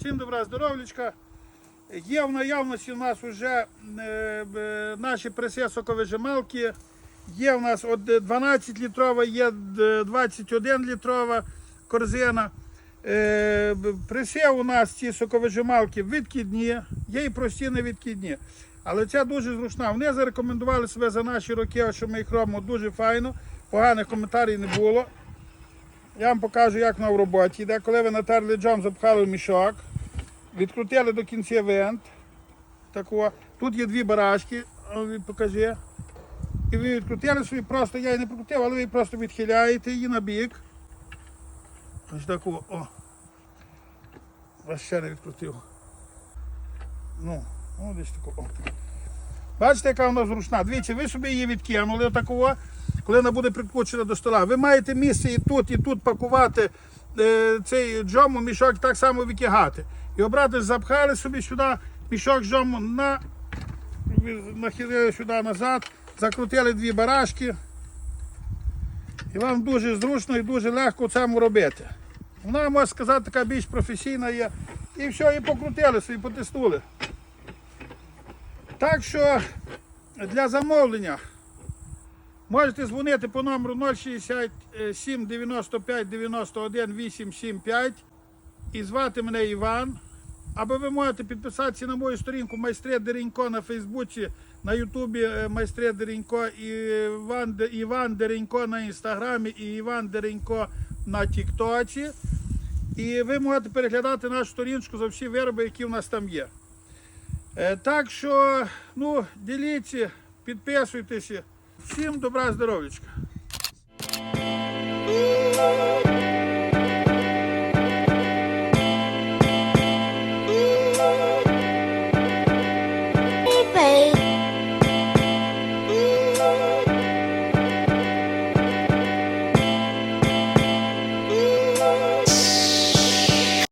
Всім добра здоров'ячка. Є в наявності у нас вже е, наші преси соковижималки. Є у нас 12 літрова, є 21 літрова корзина. Е, у нас ці соковижималки відкидні, є і прості невідкидні. Але ця дуже зручна. Вони зарекомендували себе за наші роки, що ми їх робимо дуже файно. Поганих коментарів не було. Я вам покажу, як вона в роботі йде. Коли ви натерли джам, запхали в мішок, відкрутили до кінця вент. Тако. Тут є дві барашки, О, ви покажи. І ви відкрутили собі, просто я її не прикрутив, але ви просто відхиляєте її на бік. Ось таку. О. Вас ще не відкрутив. Ну, ну десь таку. О. Бачите, яка вона зручна. Дивіться, ви собі її відкинули отакого, коли вона буде прикручена до стола. Ви маєте місце і тут, і тут пакувати е, цей джому, мішок так само викигати. І обрати запхали собі сюди мішок з джому на, нахилили сюди назад, закрутили дві барашки. І вам дуже зручно і дуже легко цьому робити. Вона, можна сказати, така більш професійна є. І все, і покрутили собі, потестували. Так що для замовлення можете дзвонити по номеру 067 95 91 875 і звати мене Іван. Або ви можете підписатися на мою сторінку Майстре Деренько на Фейсбуці, на Ютубі е, Майстре Деренько, Іван, Іван Деренько на Інстаграмі і Іван Деренько на Тіктоці. І ви можете переглядати нашу сторінку за всі вироби, які у нас там є. Е, Так що, ну, діліться, підписуйтеся. Всім добра здоров'ячка.